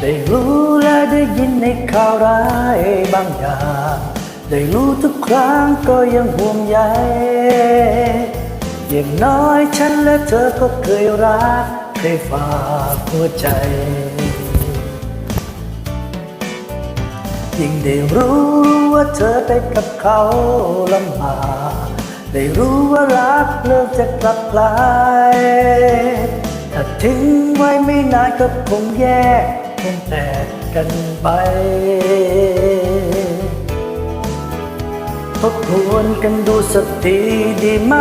ได้รู้และได้ยินในข่าวร้ายบางอย่าง ได้รู้ทุกครั้งก็ยังห่วงใยอย่างน้อยฉันและเธอก็เคยรักเคยฝากหัวใจ ยิ่งได้รู้ว่าเธอไปกับเขาลำบากได้รู้ว่ารักเลิกจะกลับกลายถ้าทิ้งไว้ไม่นานก็คงแยก คงแตกกันไป ทบทวนกันดูสักทีดีไหม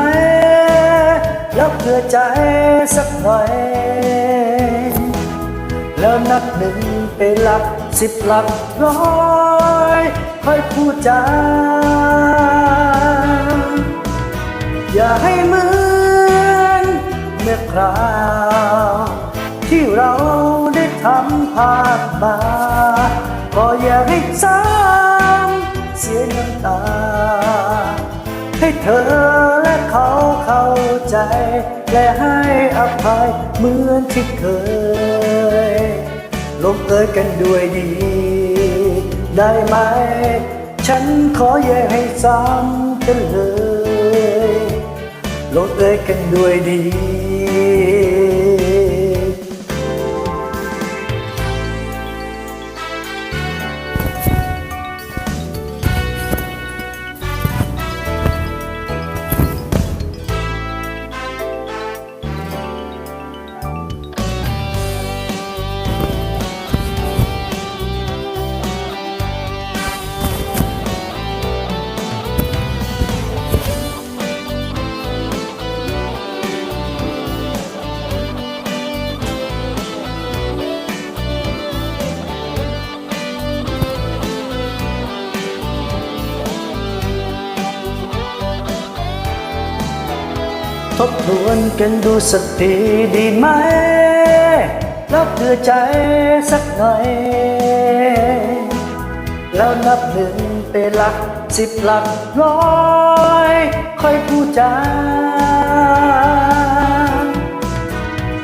แล้วเพื่อใจสักหน่อย แล้วนับหนึ่งไปหลักสิบหลักร้อยค่อยพูดจาอย่าให้เหมือนเมื่อคราานมาก็อย่าให้ซ้ำเสียน้ำตา ให้เธอและเขาเข้าใจ และให้อภัยเหมือนที่เคย ลงเอยกันด้วยดี ได้ไหม ฉันขออย่าให้ซ้ำกันเลย ลงเอยกันด้วยดี ทบทวนกันดูสักทีดีไหมแล้วเพื่อใจสักหน่อย แล้วนับหนึ่งไปหลักสิบหลักร้อย ค่อยพูดจา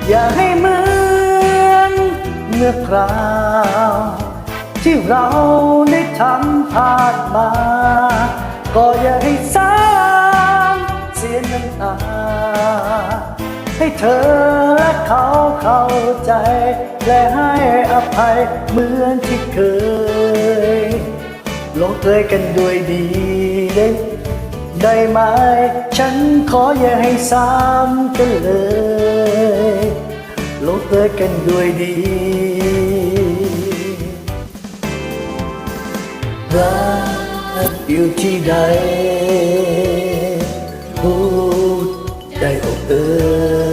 อย่าให้เหมือนเมื่อคราว ที่เราได้ทำผ่านมา ก็อย่าให้ซ้ ให้เธอและเขาเข้าใจ และให้อภัยเหมือนที่เคย ลงเอยกันด้วยดีได้ได้ไหม ฉันขออย่าให้ซ้ำกันเลย ลงเอยกันด้วยดีรักอยู่ที่ใด เอ่ยขอ